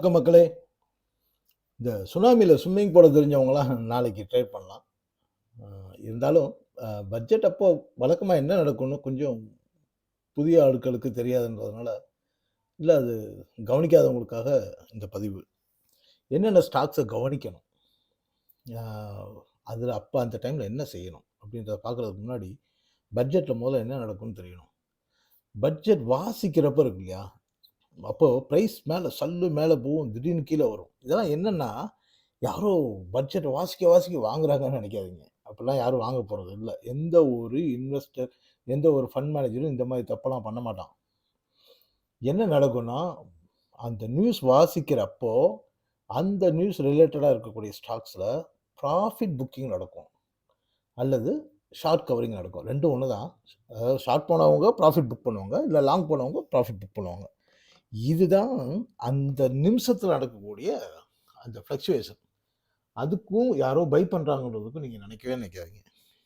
வணக்கம் மக்களே. இந்த சுனாமியில் ஸ்விம்மிங் போட தெரிஞ்சவங்களாம் நாளைக்கு ட்ரை பண்ணலாம். இருந்தாலும் பட்ஜெட் அப்போ வழக்கமாக என்ன நடக்கும்னு கொஞ்சம் புதிய ஆட்களுக்கு தெரியாதுன்றதுனால இல்லை அது கவனிக்காதவங்களுக்காக இந்த பதிவு. என்னென்ன ஸ்டாக்ஸை கவனிக்கணும்? அதில் அப்போ அந்த டைமில் என்ன செய்யணும்? அப்படின்றத பார்க்குறதுக்கு முன்னாடி பட்ஜெட்டில் முதல்ல என்ன நடக்கும்னு தெரியணும். பட்ஜெட் வாசிக்கிறப்ப இருக்கு இல்லையா? அப்போது ப்ரைஸ் மேலே சல்லு மேலே போகும் திடீர்னு கீழே வரும். இதெல்லாம் என்னென்னா யாரோ பட்ஜெட் வாசிக்க வாசிக்க வாங்குறாங்கன்னு நினைக்காதீங்க. அப்படிலாம் யாரும் வாங்க போகிறது இல்லை. எந்த ஒரு இன்வெஸ்டர் எந்த ஒரு ஃபண்ட் மேனேஜரும் இந்த மாதிரி தப்பெல்லாம் பண்ண மாட்டான். என்ன நடக்கும்னா அந்த நியூஸ் வாசிக்கிறப்போ அந்த நியூஸ் ரிலேட்டடாக இருக்கக்கூடிய ஸ்டாக்ஸில் ப்ராஃபிட் புக்கிங் நடக்கும். அல்லது ஷார்ட் கவரிங் நடக்கும். ரெண்டும் ஒன்று தான் அதாவது ஷார்ட் போனவங்க ப்ராஃபிட் புக் பண்ணுவாங்க இல்லை லாங் போனவங்க ப்ராஃபிட் புக் பண்ணுவாங்க. இதுதான் அந்த நிமிஷத்தில் நடக்கக்கூடிய அந்த ஃப்ளக்சுவேஷன் அதுக்கும் யாரோ பை பண்ணுறாங்கன்றதுக்கும் நீங்கள் நினைக்கவே நினைக்காதீங்க.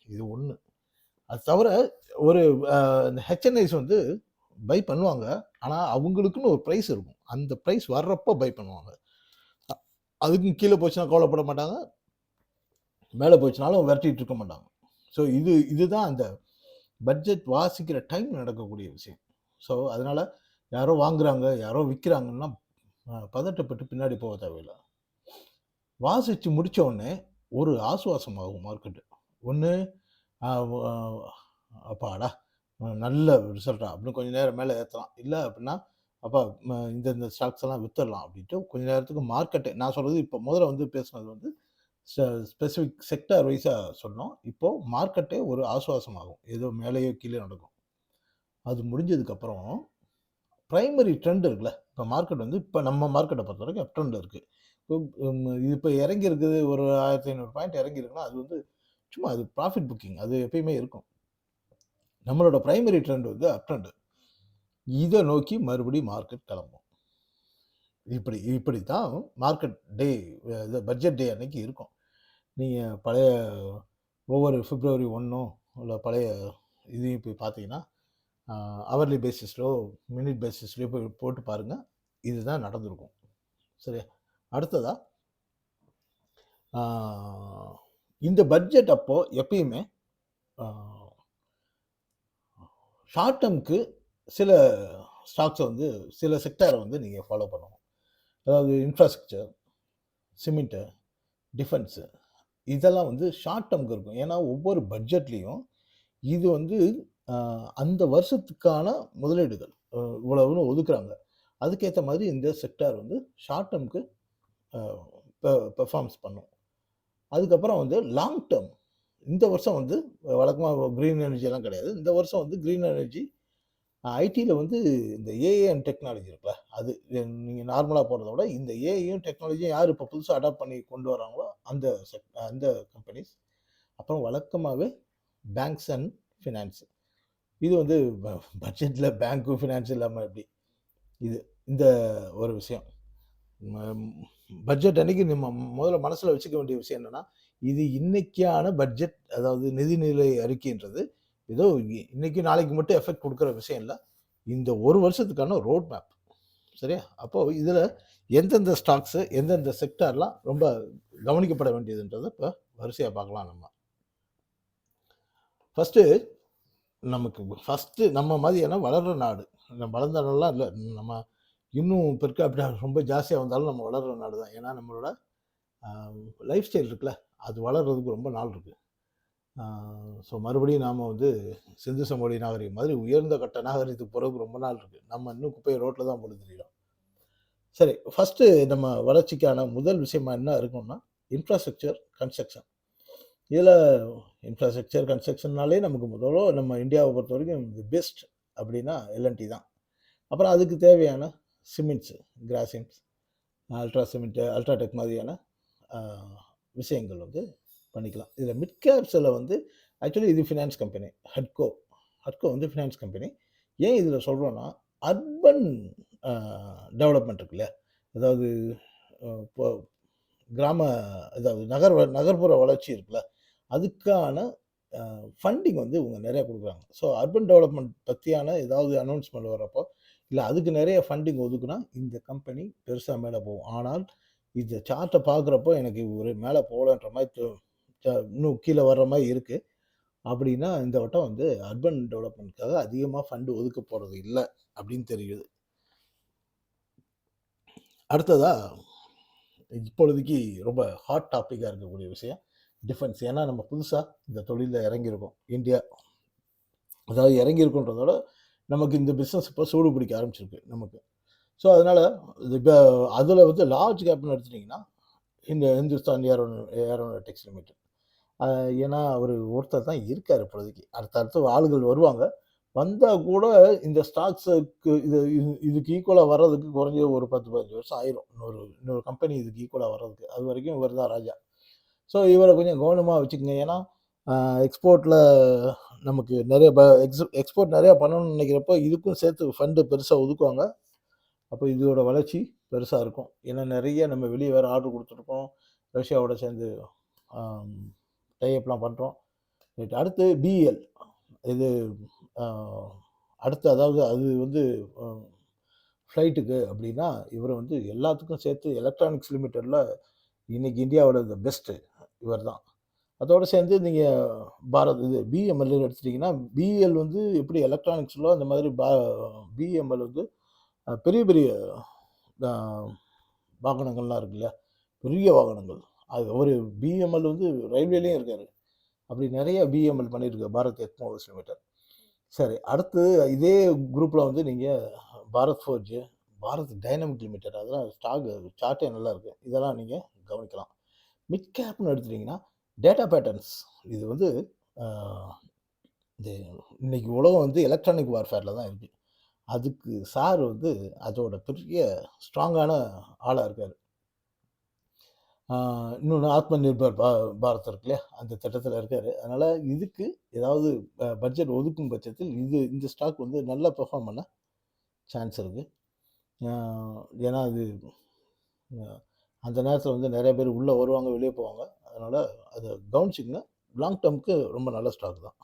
இது ஒன்று அது தவிர ஒரு இந்த ஹெச்என்ஐஸ் வந்து பை பண்ணுவாங்க. ஆனால் அவங்களுக்குன்னு ஒரு ப்ரைஸ் இருக்கும். அந்த ப்ரைஸ் வர்றப்போ பை பண்ணுவாங்க. அதுக்கும் கீழே போச்சுன்னா கவலைப்பட மாட்டாங்க. மேலே போச்சுனாலும் விரட்டிகிட்டு இருக்க மாட்டாங்க. ஸோ இது இதுதான் அந்த பட்ஜெட் வாசிக்கிற டைம் நடக்கக்கூடிய விஷயம். ஸோ அதனால் யாரோ வாங்குறாங்க யாரோ விற்கிறாங்கன்னா பதட்டப்பட்டு பின்னாடி போக தேவையில்லை. வாசித்து முடிச்ச ஒரு ஆசுவாசமாகும் மார்க்கெட்டு ஒன்று அப்பாடா நல்ல ரிசல்ட்டா அப்படின்னு கொஞ்சம் நேரம் மேலே ஏற்றலாம் இல்லை அப்படின்னா அப்பா இந்த இந்த ஸ்டாக்ஸ் எல்லாம் வித்துடலாம் அப்படின்ட்டு கொஞ்ச நேரத்துக்கு மார்க்கெட்டு நான் சொல்கிறது இப்போ முதல்ல வந்து பேசுனது வந்து ஸ்பெசிஃபிக் செக்டர் வைஸாக சொன்னோம். இப்போது மார்க்கெட்டே ஒரு ஆசுவாசமாகும். ஏதோ மேலேயோ கீழே நடக்கும். அது முடிஞ்சதுக்கப்புறம் ப்ரைமரி ட்ரெண்ட் இருக்குல்ல. இப்போ மார்க்கெட் வந்து இப்போ நம்ம மார்க்கெட்டை பொறுத்த வரைக்கும் அப் ட்ரெண்ட் இருக்குது இப்போ இது இப்போ இறங்கி இருக்குது ஒரு ஆயிரத்தி ஐநூறு பாயிண்ட் இறங்கி இருக்குன்னா அது வந்து சும்மா அது ப்ராஃபிட் புக்கிங் அது எப்பயுமே இருக்கும். நம்மளோட ப்ரைமரி ட்ரெண்ட் வந்து அப் ட்ரெண்டு இதை நோக்கி மறுபடியும் மார்க்கெட் கிளம்பும். இப்படி இப்படி தான் மார்க்கெட் டே இது பட்ஜெட் டே அன்னைக்கு இருக்கும். நீங்கள் பழைய ஒவ்வொரு பிப்ரவரி ஒன்றும் இல்லை பழைய இதையும் போய் பார்த்தீங்கன்னா அவர்லி பேசிஸ்லோ மினிட் பேசிஸ்லையோ போய் போட்டு பாருங்கள் இதுதான் நடந்திருக்கும். சரியா? அடுத்ததா இந்த பட்ஜெட் அப்போது எப்பயுமே ஷார்ட் டேர்ம்க்கு சில ஸ்டாக்ஸை வந்து சில செக்டாரை வந்து நீங்கள் ஃபாலோ பண்ணணும். அதாவது இன்ஃப்ராஸ்ட்ரக்சர் சிமெண்ட்டு டிஃபென்ஸு இதெல்லாம் வந்து ஷார்ட் டேர்ம்க்கு இருக்கும். ஏன்னா ஒவ்வொரு பட்ஜெட்லேயும் இது வந்து அந்த வருஷத்துக்கான முதலீடுகள் இவ்வளவுன்னு ஒதுக்குறாங்க. அதுக்கேற்ற மாதிரி இந்த செக்டார் வந்து ஷார்ட் டேர்ம்க்கு பெர்ஃபார்மன்ஸ் பண்ணும். அதுக்கப்புறம் வந்து லாங் டேர்ம் இந்த வருஷம் வந்து வழக்கமாக க்ரீன் எனர்ஜிலாம் கிடையாது. இந்த வருஷம் வந்து க்ரீன் எனர்ஜி ஐடியில் வந்து இந்த ஏஏ அண்ட் டெக்னாலஜி இருக்குல்ல அது நீங்கள் நார்மலாக போகிறத விட இந்த ஏஐயும் டெக்னாலஜியும் யார் இப்போ புதுசாக அடாப்ட் பண்ணி கொண்டு வராங்களோ அந்த செக் அந்த கம்பெனிஸ் அப்புறம் வழக்கமாகவே பேங்க்ஸ் அண்ட் ஃபினான்ஸு இது வந்து பட்ஜெட்டில் பேங்க்கு ஃபினான்ஸ் இல்லாமல் எப்படி? இது இந்த ஒரு விஷயம். பட்ஜெட் அன்னைக்கு நம்ம முதல்ல மனசில் வச்சுக்க வேண்டிய விஷயம் என்னென்னா இது இன்னைக்கான பட்ஜெட் அதாவது நிதிநிலை அறிக்கைன்றது ஏதோ இ- இன்னைக்கு நாளைக்கு மட்டும் எஃபெக்ட் கொடுக்குற விஷயம் இல்லை. இந்த ஒரு வருஷத்துக்கான ரோட் மேப் சரியா? அப்போது இதில் எந்தெந்த ஸ்டாக்ஸு எந்தெந்த செக்டார்லாம் ரொம்ப கவனிக்கப்பட வேண்டியதுன்றதை இப்போ வரிசையாக பார்க்கலாம் நம்ம. ஃபஸ்ட்டு நமக்கு ஃபஸ்ட்டு நம்ம மாதிரியான வளர்கிற நாடு. நம்ம வளர்ந்த நாடெலாம் இல்லை. நம்ம இன்னும் பெருக்க அப்படி ரொம்ப ஜாஸ்தியாக வந்தாலும் நம்ம வளர்கிற நாடு தான். ஏன்னா நம்மளோட லைஃப் ஸ்டைல் இருக்குல்ல. அது வளர்கிறதுக்கு ரொம்ப நாள் இருக்குது ஸோ மறுபடியும் நாம் வந்து சிந்து சமவெளி நாகரிகம் மாதிரி உயர்ந்த கட்ட நாகரிகத்துக்கு போகிறதுக்கு ரொம்ப நாள் இருக்குது நம்ம இன்னும் குப்பையை ரோட்டில் தான் போட்டு தெரியும். சரி ஃபஸ்ட்டு நம்ம வளர்ச்சிக்கான முதல் விஷயமா என்ன இருக்கும்னா இன்ஃப்ராஸ்ட்ரக்சர் கன்ஸ்ட்ரக்ஷன் இதில் இன்ஃப்ராஸ்ட்ரக்சர் கன்ஸ்ட்ரக்ஷன்னாலே நமக்கு முதல்ல நம்ம இந்தியாவை பொறுத்த வரைக்கும் தி பெஸ்ட் அப்படின்னா எல்என்டி தான். அப்புறம் அதுக்கு தேவையான cements Grasims ultra cement UltraTech மாதிரியான விஷயங்கள் வந்து பண்ணிக்கலாம். இதில் மிட் கேப்ஸில் வந்து ஆக்சுவலி இது ஃபினான்ஸ் கம்பெனி ஹட்கோ ஹட்கோ வந்து ஃபினான்ஸ் கம்பெனி ஏன் இதில் சொல்கிறோன்னா அர்பன் டெவலப்மெண்ட் இருக்கு இல்லையா? அதாவது இப்போ கிராம அதாவது நகர் வ- நகர்ப்புற வளர்ச்சி இருக்குல்ல? அதுக்கான ஃபண்டிங் வந்து இவங்க நிறையா கொடுக்குறாங்க ஸோ அர்பன் டெவலப்மெண்ட் பற்றியான ஏதாவது அனௌன்ஸ்மெண்ட் வரப்போ இல்லை அதுக்கு நிறைய ஃபண்டிங் ஒதுக்குனா, இந்த கம்பெனி பெருசாக மேலே போகும். ஆனால், இந்த சார்ட்டை பார்க்குறப்போ எனக்கு ஒரு மேலே போகலன்ற மாதிரி இன்னும் கீழே வர்ற மாதிரி இருக்குது அப்படின்னா, இந்த வட்டம் வந்து அர்பன் டெவலப்மெண்ட்காக அதிகமாக ஃபண்டு ஒதுக்க போகிறது இல்லை அப்படின்னு தெரியுது. அடுத்ததாக இப்பொழுதைக்கு ரொம்ப ஹாட் டாப்பிக்காக இருக்கக்கூடிய விஷயம், டிஃபென்ஸ். ஏன்னா, நம்ம புதுசாக இந்த தொழிலில் இறங்கியிருக்கோம். இந்தியா அதாவது இறங்கியிருக்கோன்றத விட, நமக்கு இந்த பிஸ்னஸ் இப்போ சூடு பிடிக்க ஆரம்பிச்சிருக்கு நமக்கு. ஸோ, அதனால் இப்ப அதில் வந்து லார்ஜ் கேப்னு எடுத்துட்டீங்கன்னா, இந்த இந்துஸ்தான் ஏரோன் ஏரோநாட்டிக்ஸ் லிமிடெட். ஏன்னா, அவர் ஒருத்தர் தான் இருக்கார் இப்போதைக்கு. அடுத்த அடுத்து ஆளுகள் வருவாங்க. வந்தால் கூட இந்த ஸ்டாக்ஸுக்கு இது இது இதுக்கு ஈக்குவலாக வர்றதுக்கு குறைஞ்ச ஒரு 10, 15 வருஷம் ஆயிரும். இன்னொரு இன்னொரு கம்பெனி இதுக்கு ஈக்குவலாக வர்றதுக்கு. அது வரைக்கும் இவர் தான் ராஜா. ஸோ, இவரை கொஞ்சம் கவனமாக வச்சுக்கோங்க ஏன்னா, எக்ஸ்போர்ட்டில் நமக்கு நிறைய ப எக்ஸ் எக்ஸ்போர்ட் நிறையா பண்ணணும்னு நினைக்கிறப்போ இதுக்கும் சேர்த்து ஃபண்டு பெருசாக ஒதுக்குவாங்க. அப்போ இதோட வளர்ச்சி பெருசாக இருக்கும். ஏன்னா, நிறைய நம்ம வெளியே வேறு ஆர்டர் கொடுத்துருக்கோம் ரஷ்யாவோட சேர்ந்து டைப்லாம் பண்ணுறோம் ரைட். அடுத்து பிஎல் இது அடுத்து அதாவது அது வந்து ஃப்ளைட்டுக்கு அப்படின்னா, இவர் வந்து எல்லாத்துக்கும் சேர்த்து எலக்ட்ரானிக்ஸ் லிமிட்டடில் இன்றைக்கி இந்தியாவோட பெஸ்ட்டு இவர் தான். அதோட சேர்ந்து நீங்கள் பாரத் இது பிஎம்எல் எடுத்துட்டீங்கன்னா, பிஎல் வந்து எப்படி எலக்ட்ரானிக்ஸ்லோ அந்த மாதிரி பா பிஎம்எல் வந்து பெரிய பெரிய வாகனங்கள்லாம் இருக்கு இல்லையா? பெரிய வாகனங்கள். அது அவரு பிஎம்எல் வந்து ரயில்வேலேயும் இருக்கார் அப்படி நிறைய பிஎம்எல் பண்ணியிருக்கு பாரத் எக்மோவர்ஸ் லிமிடெட். சரி. அடுத்து இதே குரூப்பில் வந்து நீங்கள் Bharat Forge Bharat Dynamic Limited அதெல்லாம் ஸ்டாக் சார்ட்டே நல்லா இருக்குது இதெல்லாம் நீங்கள் கவனிக்கலாம். மிட் கேப்னு எடுத்துட்டிங்கன்னா டேட்டா பேட்டர்ன்ஸ். இது வந்து இந்த இன்னைக்கு உலகம் வந்து எலக்ட்ரானிக் வார்ஃபேரில் தான் இருக்குது அதுக்கு சார் வந்து அதோட பெரிய ஸ்ட்ராங்கான ஆளாக இருக்கார் இன்னொன்று ஆத்ம நிர்பர் பா பாரத் இருக்கு இல்லையா? அந்த திட்டத்தில் இருக்கார் அதனால் இதுக்கு ஏதாவது பட்ஜெட் ஒதுக்கும் பட்சத்தில் இது இந்த ஸ்டாக் வந்து நல்லா பெர்ஃபார்ம் பண்ண சான்ஸ் இருக்குது ஏன்னா அது அந்த நேரத்தில் வந்து நிறைய பேர் உள்ளே வருவாங்க, வெளியே போவாங்க. அதனால் அதை கவனிச்சுக்கங்க. லாங் டேர்முக்கு ரொம்ப நல்ல ஸ்டாக் தான்.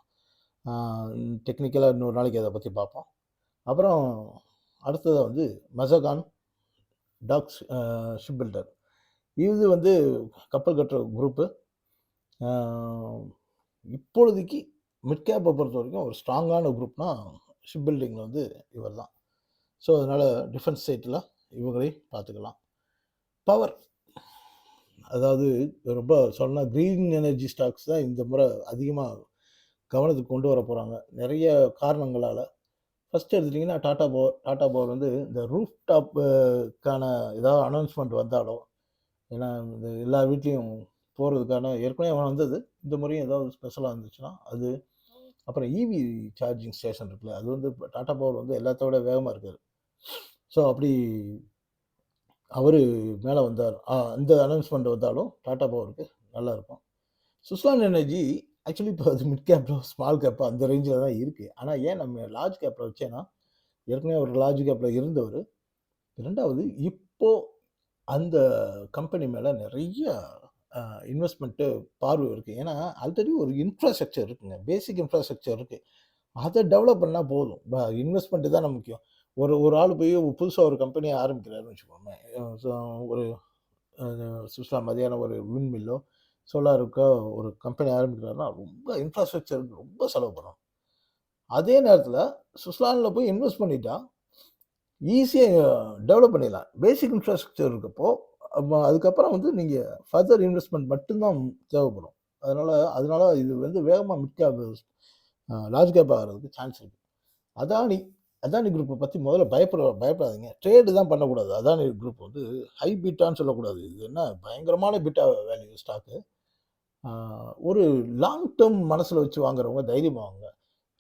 டெக்னிக்கலாக இன்னொரு நாளைக்கு அதை பற்றி பார்ப்போம். அப்புறம் அடுத்ததாக வந்து மசகான் டாக்ஸ் ஷிப் பில்டர். இது வந்து கப்பல் கட்டுற குரூப்பு. இப்பொழுதைக்கு மிட் கேப்பை பொறுத்த வரைக்கும் ஒரு ஸ்ட்ராங்கான குரூப்னா, ஷிப் பில்டிங்கில் வந்து இவர் தான். ஸோ, அதனால் டிஃபென்ஸ் சைட்டில் இவங்களையும் பார்த்துக்கலாம். பவர். அதாவது ரொம்ப சொன்னால் க்ரீன் எனர்ஜி ஸ்டாக்ஸ் தான் இந்த முறை அதிகமாக கவனத்துக்கு கொண்டு வர போகிறாங்க நிறைய காரணங்களால் ஃபஸ்ட்டு எடுத்துட்டிங்கன்னா டாட்டா பவர். டாட்டா பவர் வந்து இந்த ரூஃப் டாப்புக்கான ஏதாவது அனௌன்ஸ்மெண்ட் வந்தாலும் ஏன்னா இந்த எல்லா வீட்லேயும் போகிறதுக்கான ஏற்கனவே வந்தது. இந்த முறையும் ஏதாவது ஸ்பெஷலாக இருந்துச்சுன்னா, அது அப்புறம் ஈவி சார்ஜிங் ஸ்டேஷன் இருக்குல்ல, அது வந்து டாட்டா பவர் வந்து எல்லாத்தோட வேகமாக இருக்காது ஸோ, அப்படி அவர் மேலே வந்தார். அந்த அனௌன்ஸ்மெண்ட் வந்தாலும் டாட்டா பவருக்கு நல்லா இருக்கும். சுஸ்லான் எனர்ஜி ஆக்சுவலி இப்போ அது மிட் கேப்ல, ஸ்மால் கேப் அந்த ரேஞ்சில் தான் இருக்குது ஆனால் ஏன் நம்ம லார்ஜ் கேப்பில் வச்சேன்னா, ஏற்கனவே ஒரு லார்ஜ் கேப்ல இருந்தவரு. 2வது இப்போ அந்த கம்பெனி மேலே நிறைய இன்வெஸ்ட்மெண்ட்டு பார்வை இருக்குது ஏன்னா, ஆல்ரெடி ஒரு இன்ஃப்ராஸ்ட்ரக்சர் இருக்குங்க. பேசிக் இன்ஃப்ராஸ்ட்ரக்சர் இருக்குது அதை டெவலப் பண்ணால் போதும். ப தான் தானே முக்கியம். ஒரு ஒரு ஆள் போய் புதுசாக ஒரு கம்பெனியை ஆரம்பிக்கிறாருன்னு வச்சுக்கோங்களேன். ஒரு அ மதியான ஒரு விண்ட் மில்லோ, சோலாருக்கோ ஒரு கம்பெனி ஆரம்பிக்கிறாருன்னா, ரொம்ப இன்ஃப்ராஸ்ட்ரக்சருக்கு ரொம்ப செலவு பண்ணணும். அதே நேரத்தில் சுஸ்லானில் போய் இன்வெஸ்ட் பண்ணிட்டா, ஈஸியாக டெவலப் பண்ணிடலாம். பேசிக் இன்ஃப்ராஸ்ட்ரக்சர் இருக்கப்போ, அதுக்கப்புறம் வந்து நீங்கள் ஃபர்தர் இன்வெஸ்ட்மெண்ட் மட்டும் தான் தேவைப்படும். அதனால் அதனால் இது வந்து வேகமாக மிட் கேப் லார்ஜ் கேப் ஆகிறதுக்கு சான்ஸ் இருக்குது அதானி அதானி குரூப்பை பற்றி முதல்ல பயப்பட பயப்படாதீங்க. ட்ரேடு தான் பண்ணக்கூடாது. அதானி குரூப் வந்து ஹை பீட்டான்னு சொல்லக்கூடாது. இது என்ன பயங்கரமான பீட்டா வேல்யூ ஸ்டாக்கு. ஒரு லாங் டெர்ம் மனசில் வச்சு வாங்குறவங்க தைரியமாக வாங்க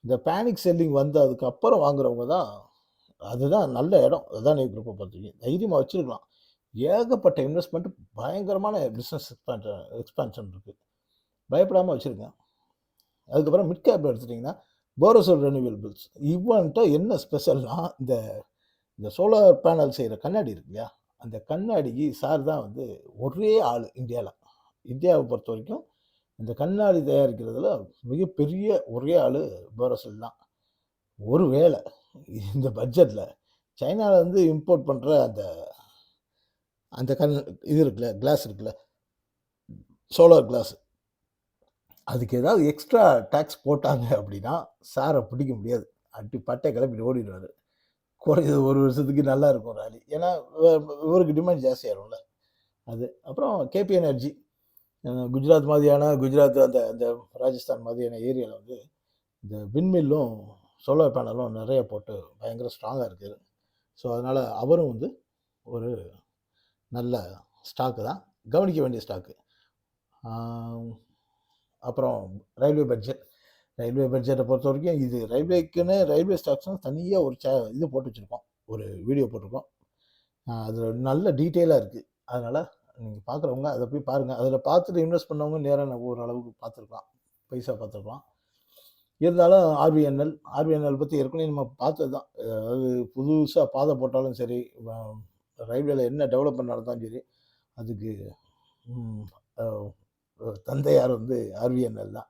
இந்த பேனிக் செல்லிங் வந்து அதுக்கப்புறம் வாங்குறவங்க தான் அதுதான் நல்ல இடம். அதானி குரூப்பை பற்றி தைரியமாக வச்சுருக்கலாம் ஏகப்பட்ட இன்வெஸ்ட்மெண்ட் பயங்கரமான பிஸ்னஸ் எக்ஸ்பான்ஷன் எக்ஸ்பான்ஷன் இருக்குது பயப்படாமல் வச்சுருக்கேன் அதுக்கப்புறம் மிட் கேப் எடுத்துட்டிங்கன்னா போரோசில் ரெனியூவபிள்ஸ். இவன்ட்ட என்ன ஸ்பெஷல்னால் இந்த இந்த சோலார் பேனல் செய்கிற கண்ணாடி இருக்கு இல்லையா? அந்த கண்ணாடிக்கு சார் தான் வந்து ஒரே ஆள் இந்தியாவில் இந்தியாவை பொறுத்த வரைக்கும் இந்த கண்ணாடி தயாரிக்கிறதுல மிகப்பெரிய ஒரே ஆள் போரோசல் தான். ஒரு வேளை இந்த பட்ஜெட்டில் சைனாவிலேருந்து வந்து இம்போர்ட் பண்ணுற அந்த அந்த கண் இது இருக்குல்ல, கிளாஸ் இருக்குல்ல. Solar glass. அதுக்கு ஏதாவது எக்ஸ்ட்ரா டேக்ஸ் போட்டாங்க அப்படின்னா, சாரை பிடிக்க முடியாது. அடி பட்டை கிளப்பிட்டு ஓடிடுவார் குறைஞ்சது ஒரு வருஷத்துக்கு நல்லா இருக்கும் ராலி. ஏன்னா, இவருக்கு டிமாண்ட் இருக்கும்ல அது. அப்புறம் கேபி எனர்ஜி. குஜராத் மாதிரியான குஜராத் அந்த அந்த ராஜஸ்தான் மாதிரியான ஏரியாவில் வந்து, இந்த விண்மில்லும், சோலார் பேனலும் நிறைய போட்டு பயங்கர ஸ்ட்ராங்காக இருக்குது ஸோ, அதனால் அவரும் வந்து ஒரு நல்ல ஸ்டாக்கு தான். கவனிக்க வேண்டிய ஸ்டாக்கு. அப்புறம் ரயில்வே பட்ஜெட். ரயில்வே பட்ஜெட்டை பொறுத்த வரைக்கும் இது ரயில்வேக்குன்னு ரயில்வே ஸ்டாக்ஸ்ன்னு தனியாக ஒரு சே இது போட்டு வச்சுருக்கோம் ஒரு வீடியோ போட்டிருக்கோம். அதில் அது நல்ல டீட்டெயிலாக இருக்குது அதனால் நீங்கள் பார்க்குறவங்க அதை போய் பாருங்கள் அதில் பார்த்துட்டு இன்வெஸ்ட் பண்ணவங்க நேராக ஓரளவுக்கு பார்த்துருக்கலாம். பைசா பார்த்துருக்கலாம். இருந்தாலும் ஆர்பிஎன்எல் ஆர்பிஎன்எல் பற்றி ஏற்கனவே நம்ம பார்த்தது தான். அதாவது புதுசாக பாதை போட்டாலும் சரி, ரயில்வேல என்ன டெவலப்மெண்ட் நடந்தாலும் சரி, அதுக்கு தந்தையார் வந்து ஆர்விஎன்எல் தான்.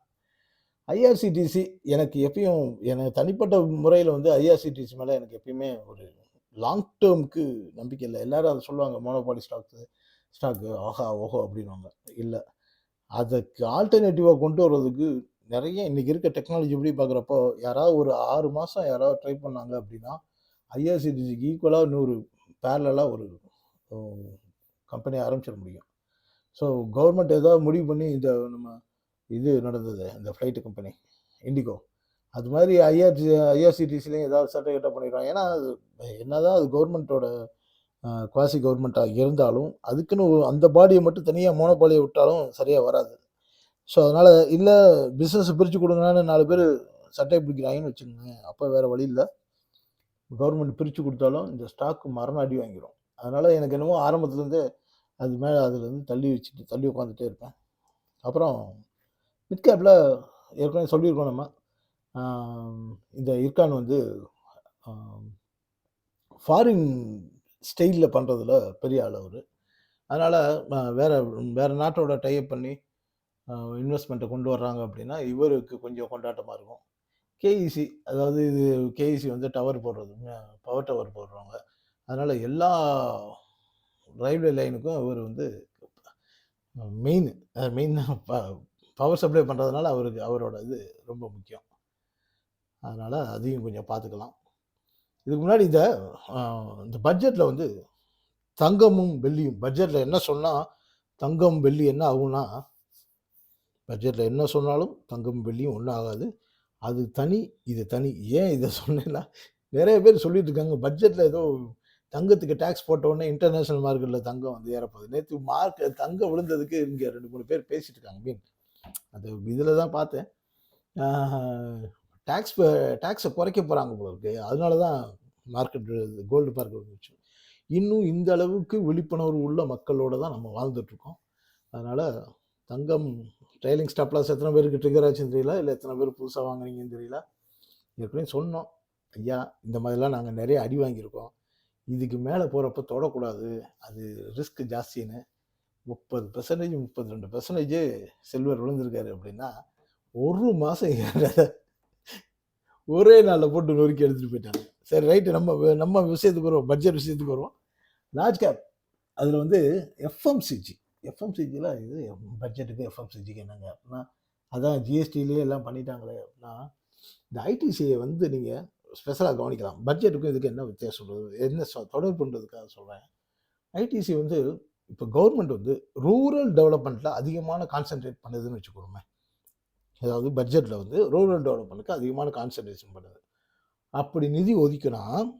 ஐஆர்சிடிசி எனக்கு எப்பயும் எனக்கு தனிப்பட்ட முறையில் வந்து ஐஆர்சிடிசி மேலே எனக்கு எப்பயுமே ஒரு லாங் டெர்ம்க்கு நம்பிக்கை இல்லை எல்லாரும் அதை சொல்லுவாங்க. மோனோபாலி ஸ்டாக்ஸு ஸ்டாக்கு ஆஹா! ஓஹோ! அப்படின்வாங்க இல்லை அதுக்கு ஆல்டர்னேட்டிவாக கொண்டு வர்றதுக்கு நிறைய இன்றைக்கி இருக்க டெக்னாலஜி எப்படி பார்க்குறப்போ, யாராவது ஒரு ஆறு மாதம் யாராவது ட்ரை பண்ணாங்க அப்படின்னா, ஐஆர்சிடிசிக்கு ஈக்குவலாக இன்னொரு பேரலாக ஒரு கம்பெனி ஆரம்பிச்சிட முடியும். ஸோ, கவர்மெண்ட் ஏதாவது முடிவு பண்ணி இந்த நம்ம இது நடந்தது. இந்த ஃப்ளைட்டு கம்பெனி இண்டிகோ. அது மாதிரி ஐஆர்ஜி ஐஆர்சிடிசிலையும் ஏதாவது சட்ட கிட்ட ஏன்னா, அது என்ன தான் அது கவர்மெண்ட்டோட குவாசி கவர்மெண்ட்டாக இருந்தாலும், அதுக்குன்னு அந்த பாடியை மட்டும் தனியாக மோனோபாலியை விட்டாலும் சரியாக வராது. ஸோ, அதனால் இல்லை பிஸ்னஸ் பிரித்து கொடுங்கன்னு நாலு பேர் சட்டை பிடிக்கிறாங்கன்னு வச்சுக்கோங்க அப்போ வேறு வழி இல்லை கவர்மெண்ட் பிரித்து கொடுத்தாலும் இந்த ஸ்டாக்கு மரணம் அடி வாங்கிடும் அதனால் எனக்கு என்னமோ ஆரம்பத்துலேருந்தே அது மேலே அதுலேருந்து தள்ளி வச்சுட்டு தள்ளி உட்காந்துட்டே இருப்பேன். அப்புறம் மிட் கேப்பில் ஏற்கனவே சொல்லியிருக்கோம் நம்ம. இந்த இர்கான் வந்து ஃபாரின் ஸ்டைலில் பண்ணுறதுல பெரிய ஆள் அவர் அதனால் வேறு வேற நாட்டோட டைப் பண்ணி இன்வெஸ்ட்மெண்ட்டை கொண்டு வர்றாங்க அப்படின்னா, இவருக்கு கொஞ்சம் கொண்டாட்டமாக இருக்கும். கேஇசி அதாவது இது கேஇசி வந்து டவர் போடுறது. பவர் டவர் போடுறவங்க. அதனால் எல்லா ரயில்வே லைனுக்கும் அவர் வந்து மெயின் மெயின் ப பவர் சப்ளை பண்ணுறதுனால அவருக்கு அவரோட இது ரொம்ப முக்கியம். அதனால் அதையும் கொஞ்சம் பார்த்துக்கலாம். இதுக்கு முன்னாடி இந்த இந்த பட்ஜெட்டில் வந்து தங்கமும், வெள்ளியும் பட்ஜெட்டில் என்ன சொன்னால் தங்கம், வெள்ளி என்ன ஆகும்னா, பட்ஜெட்டில் என்ன சொன்னாலும் தங்கம், வெள்ளியும் ஒன்றும் ஆகாது. அது தனி, இது தனி. ஏன் இதை சொன்னேன்னா, நிறைய பேர் சொல்லிட்டு இருக்காங்க. பட்ஜெட்டில் ஏதோ தங்கத்துக்கு டேக்ஸ் போட்ட உடனே இன்டர்நேஷனல் மார்க்கெட்ல தங்கம் வந்து ஏறப்போகுது. நேற்று மார்க் தங்கம் விழுந்ததுக்கு இங்கே ரெண்டு மூணு பேர் பேசிட்டு இருக்காங்க. மீன் அது இதில் தான் பார்த்தேன். டேக்ஸ் டேக்ஸை குறைக்க போகிறாங்க போல இருக்கு. அதனால தான் மார்க்கெட் கோல்டு மார்க்கெட் வந்துச்சு. இன்னும் இந்த அளவுக்கு விழிப்புணர்வு உள்ள மக்களோட தான் நம்ம வாழ்ந்துட்டுருக்கோம் அதனால் தங்கம் ட்ரெய்லிங் ஸ்டாப்லாஸ் எத்தனை பேருக்கு ட்ரிகர் ஆச்சுன்னு தெரியல. இல்லை எத்தனை பேர் புதுசாக வாங்குனீங்கன்னு தெரியல. ஏற்கனவே சொன்னோம். ஐயா, இந்த மாதிரிலாம் நாங்கள் நிறைய அடி வாங்கியிருக்கோம். இதுக்கு மேலே போகிறப்ப தொடக்கூடாது. அது ரிஸ்க் ஜாஸ்தின்னு. முப்பது பெர்சன்டேஜ் முப்பத்தி ரெண்டு பெர்சன்டேஜ் செல்வர் விழுந்திருக்காரு அப்படின்னா, ஒரு மாதம் ஒரே நாளில் போட்டு நொறுக்கி எடுத்துகிட்டு போயிட்டாங்க. சரி ரைட்டு நம்ம நம்ம விஷயத்துக்கு வருவோம். பட்ஜெட் விஷயத்துக்கு வருவோம். லார்ஜ் கேப் அதில் வந்து எஃப்எம்சிஜி எஃப்எம்சிஜியில் இது பட்ஜெட்டுக்கு எஃப்எம்சிஜிக்கு என்னங்க அப்படின்னா, அதான் ஜிஎஸ்டிலேயே எல்லாம் பண்ணிட்டாங்களே அப்படின்னா, இந்த ஐடிசியை வந்து நீங்கள் ஸ்பெஷலாக கவனிக்கலாம். பட்ஜெட்டுக்கும் இதுக்கு என்ன வித்தியாசம் சொல்றது? என்ன தொடர்புன்றதுக்காக சொல்கிறேன் ஐடிசி வந்து இப்போ கவர்மெண்ட் வந்து ரூரல் டெவலப்மெண்ட்டில் அதிகமான கான்சென்ட்ரேட் பண்ணுதுன்னு வச்சுக்கோமே அதாவது பட்ஜெட்டில் வந்து ரூரல் டெவலப்மெண்ட்டுக்கு அதிகமான கான்சன்ட்ரேஷன் பண்ணுது. அப்படி நிதி ஒதுக்கினா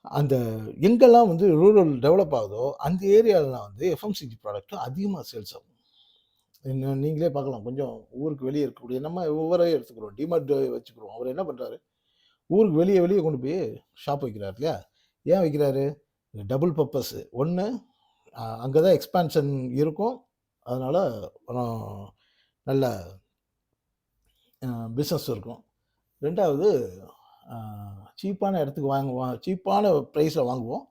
அந்த எங்கெல்லாம் வந்து ரூரல் டெவலப் ஆகுதோ, அந்த ஏரியாலலாம் வந்து எஃப்எம்சிஜி ப்ராடக்ட் அதிகமாக சேல்ஸ் ஆகும். என்ன நீங்களே பார்க்கலாம். கொஞ்சம் ஊருக்கு வெளியே இருக்கக்கூடிய நம்ம ஒவ்வொரு எடுத்துக்கிறோம். டிமார்ட் வச்சுக்கிறோம். அவர் என்ன பண்ணுறாரு ஊருக்கு வெளியே வெளியே கொண்டு போய் ஷாப் வைக்கிறாரு இல்லையா? ஏன் வைக்கிறாரு? டபுள் பர்பஸ் ஒன்று அங்கே தான் எக்ஸ்பான்ஷன் இருக்கும். அதனால் நல்ல பிஸ்னஸ் இருக்கும். ரெண்டாவது சீப்பான இடத்துக்கு வாங்குவோம். சீப்பான ப்ரைஸில் வாங்குவோம்.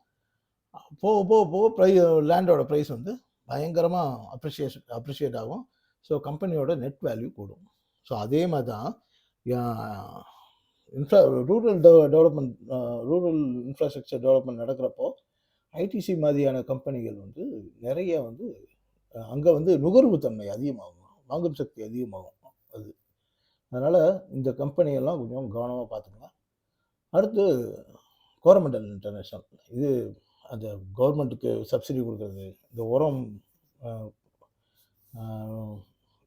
போக போக போக ப்ரை லேண்டோட ப்ரைஸ் வந்து பயங்கரமாக அப்ரிஷியேஷன் அப்ரிஷியேட் ஆகும். ஸோ கம்பெனியோட நெட் வேல்யூ கூடும். ஸோ அதே மாதிரி தான் infra rural dev development rural infrastructure development நடக்கிறப்போ, ITC மாதிரியான கம்பெனிகள் வந்து நிறைய வந்து அங்கே வந்து நுகர்வு தன்மை அதிகமாகும். வாங்கும் சக்தி அதிகமாகும் அது. அதனால் இந்த கம்பெனியெல்லாம் கொஞ்சம் கவனமாக பார்த்துக்கங்க. அடுத்து கோரமண்டல் இன்டர்நேஷனல். இது அந்த கவர்மெண்ட்டுக்கு சப்சிடி கொடுக்குறது இந்த உரம்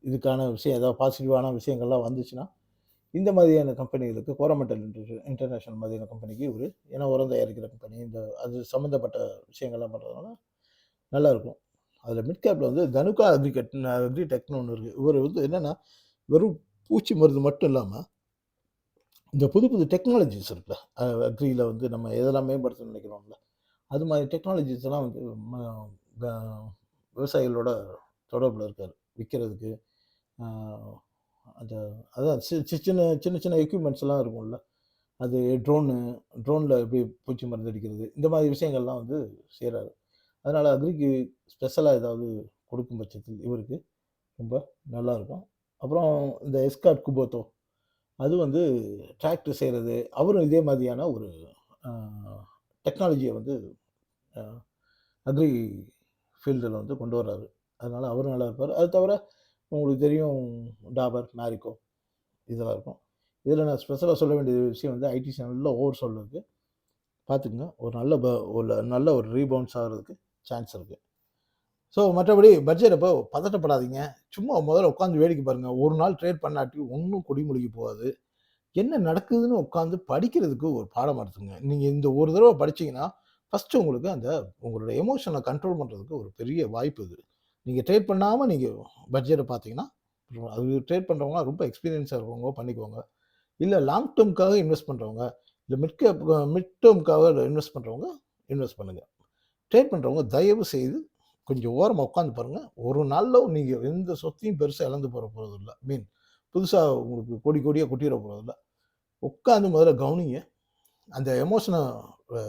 இதுக்கான விஷயம் ஏதாவது பாசிட்டிவான விஷயங்கள்லாம் வந்துச்சுன்னா, இந்த மாதிரியான கம்பெனிகளுக்கு கோரமண்டல் இன்டர்நேஷனல் மாதிரியான கம்பெனிக்கு ஒரு ஏன்னா உரம் தயாரிக்கிற கம்பெனி, இந்த அது சம்மந்தப்பட்ட விஷயங்கள்லாம் பண்ணுறதுனால நல்லாயிருக்கும் அதில் மிட் வந்து தனுகா அக்ரிகட் அக்ரிடெக்னு ஒன்று இருக்குது இவர் வந்து என்னென்னா வெறும் பூச்சி மருந்து மட்டும் இல்லாமல் இந்த புது புது டெக்னாலஜிஸ் இருக்குல்ல, அக்ரியில் வந்து நம்ம எதெல்லாம் மேம்படுத்த நினைக்கிறோம்ல அது மாதிரி டெக்னாலஜிஸ் எல்லாம் வந்து ம விவசாயிகளோட தொடர்பில் இருக்கார். விற்கிறதுக்கு அந்த அதான் சி சி சின்ன சின்ன சின்ன எக்யூப்மெண்ட்ஸ்லாம் இருக்கும்ல. அது ட்ரோனு, ட்ரோனில் எப்படி பூச்சி மருந்து அடிக்கிறது, இந்த மாதிரி விஷயங்கள்லாம் வந்து செய்கிறாரு அதனால் அக்ரிக்கு ஸ்பெஷலாக ஏதாவது கொடுக்கும் பட்சத்தில் இவருக்கு ரொம்ப நல்லாயிருக்கும் அப்புறம் இந்த எஸ்கார்ட் குபோத்தோ அது வந்து டிராக்டர் செய்கிறது அவரும் இதே மாதிரியான ஒரு டெக்னாலஜியை வந்து அக்ரி ஃபீல்டில் வந்து கொண்டு வர்றாரு. அதனால் அவரும் நல்லா இருப்பார் அது தவிர உங்களுக்கு தெரியும் டாபர், மேரிக்கோ இதெல்லாம் இருக்கும். இதில் நான் ஸ்பெஷலாக சொல்ல வேண்டிய விஷயம் வந்து ஐடி சேனலில் ஓவர் சோல்டு இருக்கு. பார்த்துக்கங்க. ஒரு நல்ல ப ஒரு நல்ல ஒரு ரீபவுன்ஸ் ஆகிறதுக்கு சான்ஸ் இருக்குது ஸோ மற்றபடி பட்ஜெட் அப்போ பதட்டப்படாதீங்க. சும்மா முதல்ல உட்காந்து வேடிக்கை பாருங்கள் ஒரு நாள் ட்ரேட் பண்ணாட்டி ஒன்றும் கொடி போகாது. என்ன நடக்குதுன்னு உட்காந்து படிக்கிறதுக்கு ஒரு பாடம் எடுத்துங்க. நீங்கள் இந்த ஒரு தடவை படிச்சீங்கன்னா, ஃபர்ஸ்ட்டு உங்களுக்கு அந்த உங்களோட எமோஷனை கண்ட்ரோல் பண்ணுறதுக்கு ஒரு பெரிய வாய்ப்பு இது. நீங்கள் ட்ரேட் பண்ணாமல் நீங்கள் பட்ஜெட்டை பார்த்தீங்கன்னா, அது ட்ரேட் பண்ணுறவங்க ரொம்ப எக்ஸ்பீரியன்ஸாக இருக்கவங்க பண்ணிக்கோங்க. இல்லை லாங் டேர்முக்காக இன்வெஸ்ட் பண்ணுறவங்க இல்லை மிட் கேப் மிட் டேர்முக்காக இன்வெஸ்ட் பண்ணுறவங்க இன்வெஸ்ட் பண்ணுங்கள் ட்ரேட் பண்ணுறவங்க தயவு செய்து கொஞ்சம் ஓரமாக உட்காந்து பாருங்கள் ஒரு நாளில் நீங்கள் எந்த சொத்தையும் பெருசாக இழந்து போக போகிறது இல்லை மீன் புதுசாக உங்களுக்கு கோடி கோடியா போகிறது இல்லை உட்காந்து முதல்ல கவனிங்க. அந்த எமோஷனை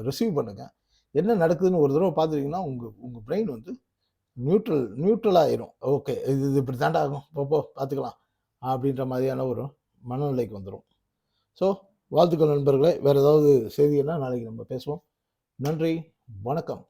ரிசீவ் பண்ணுங்கள் என்ன நடக்குதுன்னு ஒரு தடவை பார்த்துட்டீங்கன்னா, உங்கள் உங்கள் பிரெயின் வந்து நியூட்ரல் நியூட்ரல் ஆயிரும். ஓகே. இது இது இப்படி தாண்டா ஆகும். போ போ பார்த்துக்கலாம். அப்படின்ற மாதிரியான ஒரு மனநிலைக்கு வந்துடும் ஸோ வாழ்த்துக்கள் நண்பர்களே. வேறு ஏதாவது செய்தின்னா நாளைக்கு நம்ம பேசுவோம். நன்றி. வணக்கம்.